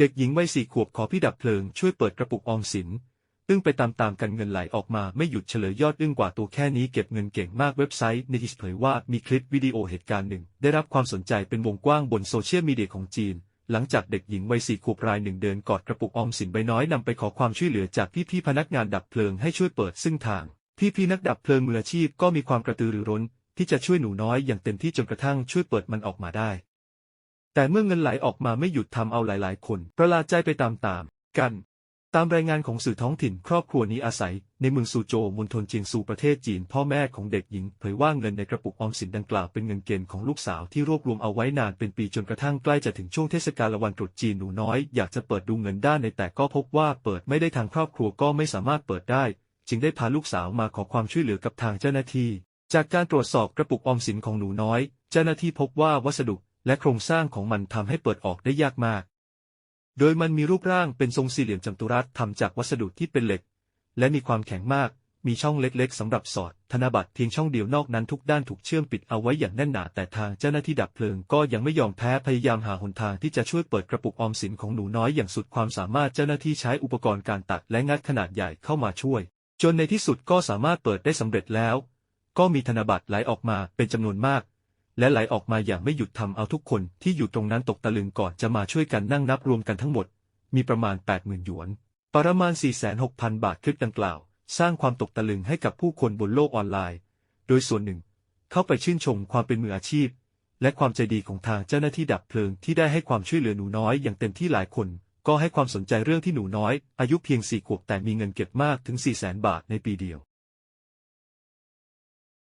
เด็กหญิงวัยสี่ขวบขอพี่ดับเพลิงช่วยเปิดกระปุกออมสิน อึ้งไปตามๆกันเงินไหลออกมาไม่หยุดเฉลยยอดอึ้งกว่าตัวแค่นี้เก็บเงินเก่งมากเว็บไซต์ในทิสเผยว่ามีคลิปวิดีโอเหตุการณ์หนึ่ง ได้รับความสนใจเป็นวงกว้างบนโซเชียลมีเดียของจีน หลังจากเด็กหญิงวัยสี่ขวบรายหนึ่งเดินกอดกระปุกออมสินใบน้อยนำไปขอความช่วยเหลือจากพี่ๆพนักงานดับเพลิงให้ช่วยเปิดซึ่งทาง พี่ๆนักดับเพลิงมืออาชีพก็มีความกระตือรือร้น ที่จะช่วยหนูน้อยอย่างเต็มที่จนกระทั่งช่วยเปิดมันออกมาได้ แต่เมื่อเงินไหลออกมาไม่หยุดทำเอาหลาย ๆ คน ประหลาดใจไปตามๆกัน ตามรายงานของสื่อท้องถิ่น ครอบครัวนี้อาศัย ในเมืองซูโจวมณฑลเจียงซูประเทศจีน พ่อแม่ของเด็กหญิงเผยว่าเงินในกระปุกออมสินดังกล่าวเป็นเงินเก็บของลูกสาวที่รวบรวมเอาไว้นานเป็นปีจนกระทั่งใกล้จะถึงช่วงเทศกาลวันตรุษจีนหนูน้อย อยากจะเปิดดูเงินด้านในแต่ก็พบว่าเปิดไม่ได้ทางครอบครัวก็ไม่สามารถเปิดได้ จึงได้พาลูกสาวมาขอความช่วยเหลือกับทางเจ้าหน้าที่ จากการตรวจสอบกระปุกออมสินของหนูน้อย เจ้าหน้าที่พบว่าวัสดุ และโครงสร้างของมันทำให้เปิดออกได้ยากมาก โดยมันมีรูปร่างเป็นทรงสี่เหลี่ยมจัตุรัสทำจากวัสดุที่เป็นเหล็ก และมีความแข็งมาก มีช่องเล็กๆสำหรับสอด ธนบัตรเพียงช่องเดียวนอกนั้นทุกด้านถูกเชื่อมปิดเอาไว้อย่างแน่นหนา แต่ทางเจ้าหน้าที่ดับเพลิงก็ยังไม่ยอมแพ้พยายามหาหนทางที่จะช่วยเปิดกระปุกออมสินของหนูน้อยอย่างสุดความสามารถเจ้าหน้าที่ใช้อุปกรณ์การตัดและงัดขนาดใหญ่เข้ามาช่วย จนในที่สุดก็สามารถเปิดได้สำเร็จแล้ว ก็มีธนบัตรไหลออกมาเป็นจำนวนมาก และไหลออกมาอย่างไม่หยุดทำเอาทุกคนที่อยู่ตรงนั้นตกตะลึงก่อนจะมาช่วยกันนั่งนับรวมกันทั้งหมด มีประมาณ 80,000 หยวน ประมาณ 46,000 บาทคลิปดังกล่าว สร้างความตกตะลึงให้กับผู้คนบนโลกออนไลน์ โดยส่วนหนึ่ง เข้าไปชื่นชมความเป็นมืออาชีพ และความใจดีของทางเจ้าหน้าที่ดับเพลิงที่ได้ให้ความช่วยเหลือหนูน้อยอย่างเต็มที่หลายคนก็ให้ความสนใจเรื่องที่หนูน้อย อายุเพียงสี่ขวบแต่มีเงินเก็บมากถึง400,000 บาทในปีเดียว